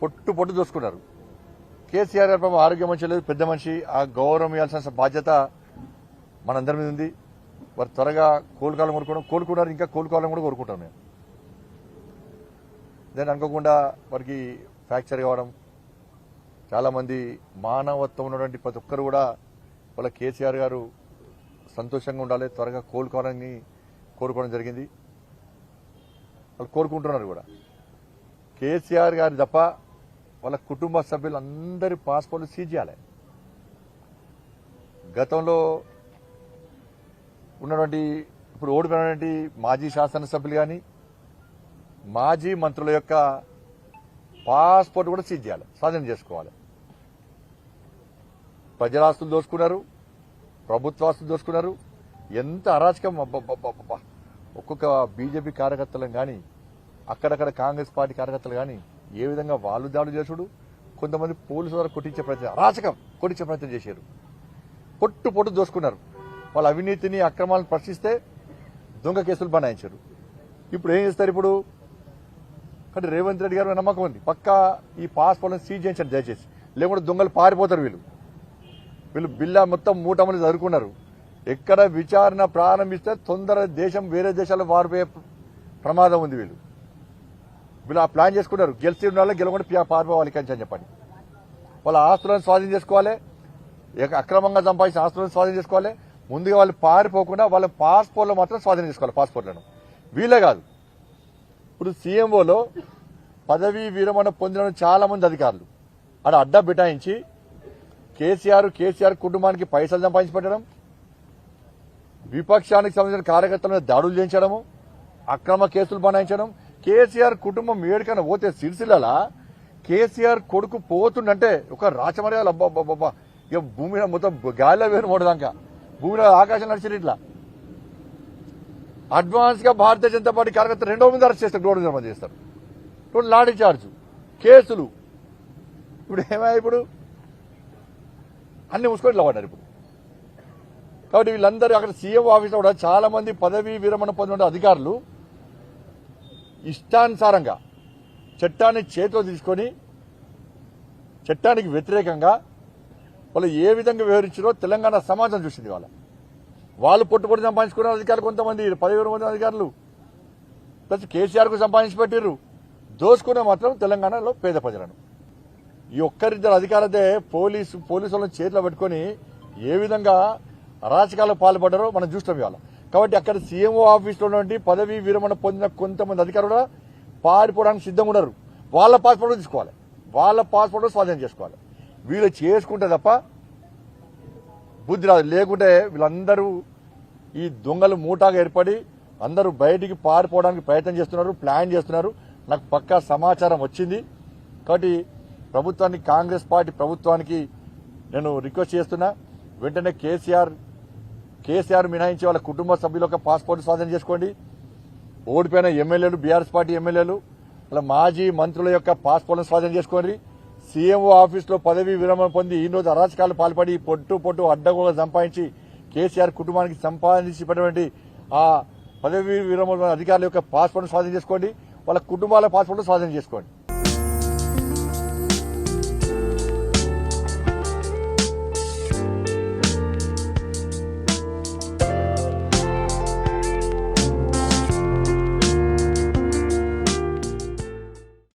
పొట్టు పొట్టు దోసుకున్నారు. కేసీఆర్ గారు పాపం ఆరోగ్యం మంచి లేదు పెద్ద మనిషి. ఆ గౌరవం ఇవ్వాల్సిన బాధ్యత మనందరి మీద ఉంది. వారు త్వరగా కోలుకోవాలని కోరుకోవడం కోలుకున్నారు ఇంకా కోలుకోవాలని కూడా కోరుకుంటాం నేను దాన్ని అనుకోకుండా వారికి ఫ్రాక్చర్ కావడం చాలామంది మానవత్వం ఉన్నటువంటి ప్రతి ఒక్కరు కూడా వాళ్ళ కేసీఆర్ గారు సంతోషంగా ఉండాలి త్వరగా కోలుకోవాలని కోరుకోవడం జరిగింది. వాళ్ళు కోరుకుంటున్నారు కూడా. కేసీఆర్ గారి తప్ప వాళ్ళ కుటుంబ సభ్యులందరి పాస్పోర్ట్లు సీజ్ చేయాలి. గతంలో ఉన్నటువంటి ఇప్పుడు ఓడిపోయినటువంటి మాజీ శాసనసభ్యులు కానీ మాజీ మంత్రుల యొక్క పాస్పోర్ట్ కూడా సీజ్ చేయాలి స్వాధీనం చేసుకోవాలి. ప్రజలాస్తులు దోసుకున్నారు ప్రభుత్వాస్తులు దోసుకున్నారు ఎంత అరాచకం ఒక్కొక్క బీజేపీ కార్యకర్తలను కానీ అక్కడక్కడ కాంగ్రెస్ పార్టీ కార్యకర్తలు కానీ ఏ విధంగా వాళ్ళు దాడులు చేసుడు కొంతమంది పోలీసు ద్వారా కొట్టించే ప్రయత్నం అరాచకం కొట్టించే ప్రయత్నం చేశారు. పొట్టు పొట్టు దోసుకున్నారు వాళ్ళ అవినీతిని అక్రమాలను ప్రశ్నిస్తే దొంగ కేసులు బనాయించారు. ఇప్పుడు ఏం చేస్తారు ఇప్పుడు? కానీ రేవంత్ రెడ్డి గారు నమ్మకం ఉంది. పక్కా ఈ పాస్పోర్ట్లను సీజ్ చేయించండి దయచేసి. లేకుంటే దొంగలు పారిపోతారు వీళ్ళు. వీళ్ళు బిల్లా మొత్తం మూటమని చదువుకున్నారు ఎక్కడ విచారణ ప్రారంభిస్తే తొందర దేశం వేరే దేశాలు వారిపోయే ప్రమాదం ఉంది వీళ్ళు. వీళ్ళు ఆ ప్లాన్ చేసుకున్నారు గెలిచి ఉన్న వాళ్ళు గెలవకుండా పారిపోవాలి కంచి అని చెప్పండి. వాళ్ళ ఆస్తులను స్వాధీనం చేసుకోవాలి. అక్రమంగా సంపాదించిన ఆస్తులను స్వాధీనం చేసుకోవాలి. ముందుగా వాళ్ళు పారిపోకుండా వాళ్ళ పాస్పోర్ట్లు మాత్రం స్వాధీనం చేసుకోవాలి పాస్పోర్ట్లను. వీళ్ళే కాదు. ఇప్పుడు సీఎంఓలో పదవీ విరమణ పొందిన చాలా మంది అధికారులు. అక్కడ అడ్డా బిటాయించి కేసీఆర్ కేసీఆర్ కుటుంబానికి పైసలు సంపాదించి పెట్టడం విపక్షానికి సంబంధించిన కార్యకర్తలను దాడులు చేయించడము అక్రమ కేసులు బనాయించడం కేసీఆర్ కుటుంబం ఏడుకన్నా పోతే సిరిసిల్ల కేసీఆర్ కొడుకు పోతుండంటే ఒక రాచమర్యాలు అబ్బాబ్బాబ్బా ఇక భూమి మొత్తం గాలిలో వేరు మూడదాకా భూమిలో ఆకాశం నడిచిన ఇట్లా. అడ్వాన్స్గా భారతీయ జనతా పార్టీ కార్యకర్త రెండో మంది అరెస్ట్ చేస్తారు రోడ్డు నిర్మాణం చేస్తారు. ఇప్పుడు లాఠీ చార్జ్ కేసులు. ఇప్పుడు ఏమయ్యా ఇప్పుడు? అన్ని మూసుకొని ఇట్లా పడ్డారు ఇప్పుడు. కాబట్టి వీళ్ళందరూ అక్కడ సీఎం ఆఫీస్లో కూడా చాలా మంది పదవీ విరమణ పొందిన అధికారులు ఇష్టానుసారంగా చట్టాన్ని చేతిలో తీసుకొని చట్టానికి వ్యతిరేకంగా వాళ్ళు ఏ విధంగా వివరించారో తెలంగాణ సమాజం చూసింది వాళ్ళ. వాళ్ళు పొట్టుపొట్టి సంపాదించుకున్న అధికారులు కొంతమంది పదివేల మంది అధికారులు. ప్లస్ కేసీఆర్కు సంపాదించి పెట్టిర్రు. దోసుకునే మాత్రం తెలంగాణలో పేద ప్రజలను. ఈ ఒక్కరిద్దరు అధికారులదే పోలీసు పోలీసులను చేతిలో పెట్టుకొని ఏ విధంగా అరాచకాలకు పాల్పడ్డారో మనం చూస్తాం ఇవాళ. కాబట్టి అక్కడ సీఎంఓ ఆఫీస్లో నుండి పదవీ విరమణ పొందిన కొంతమంది అధికారులు పారిపోవడానికి సిద్ధంగా ఉన్నారు. వాళ్ళ పాస్పోర్ట్ తీసుకోవాలి. వాళ్ళ పాస్పోర్ట్ స్వాధీనం చేసుకోవాలి. వీళ్ళు చేసుకుంటే తప్ప బుద్ధి రాదు. లేకుంటే వీళ్ళందరూ ఈ దొంగలు మూటాగా ఏర్పడి అందరూ బయటికి పారిపోవడానికి ప్రయత్నం చేస్తున్నారు ప్లాన్ చేస్తున్నారు. నాకు పక్కా సమాచారం వచ్చింది. కాబట్టి ప్రభుత్వానికి కాంగ్రెస్ పార్టీ ప్రభుత్వానికి నేను రిక్వెస్ట్ చేస్తున్నా వెంటనే కేసీఆర్ కేసీఆర్ మినహాయించి వాళ్ళ కుటుంబ సభ్యుల యొక్క పాస్పోర్ట్ స్వాధీనం చేసుకోండి. ఓడిపోయిన ఎమ్మెల్యేలు బీఆర్ఎస్ పార్టీ ఎమ్మెల్యేలు వాళ్ళ మాజీ మంత్రుల యొక్క పాస్పోర్ట్లను స్వాధీనం చేసుకోండి. సీఎంఓ ఆఫీసులో పదవీ విరమణ పొంది ఈ రోజు అరాచకాలు పాల్పడి పొట్టు పొట్టు అడ్డగోగా సంపాదించి కేసీఆర్ కుటుంబానికి సంపాదించినటువంటి ఆ పదవీ విరమణ అధికారుల యొక్క పాస్పోర్ట్ స్వాధీనం చేసుకోండి. వాళ్ళ కుటుంబాల పాస్పోర్ట్ స్వాధీనం చేసుకోండి.